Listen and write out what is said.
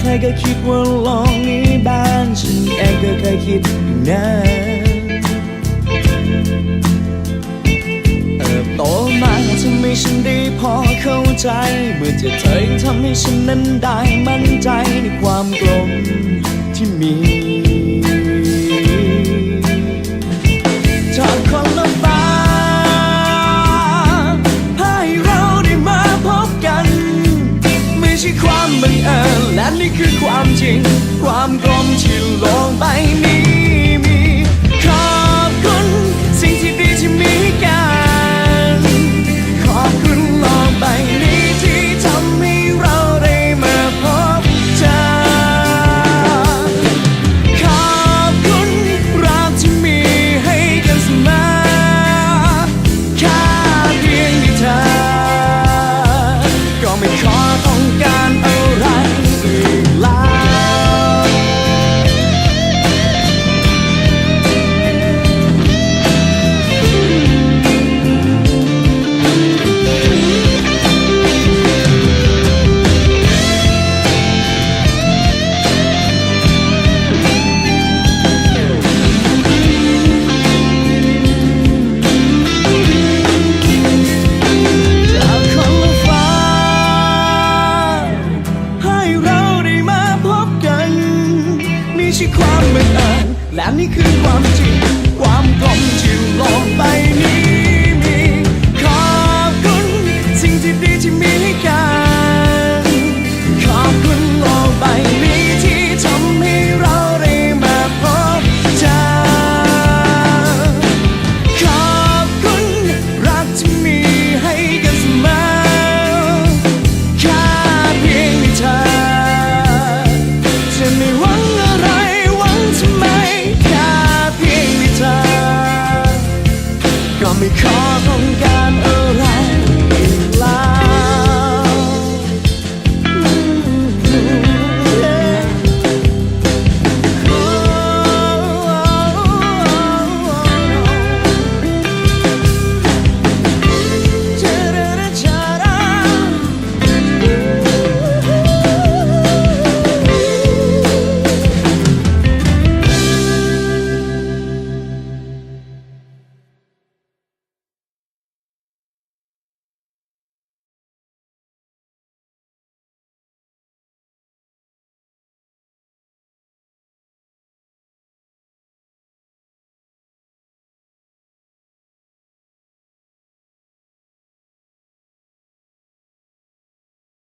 ใครก็คิดว่าลองนี้บ้านฉันเองก็เคยคิดอย่นั้นเติบโตมาทำให้ฉันได้พอเข้าใจ เมื่อเจอเธอยังทำให้ฉันนั้นได้มั่นใจในความโกล ไใช่ความบังเอิญและนี่คือความจริง ความกลมที่โลงไปนี้ ก็ไม่ขอต้องการ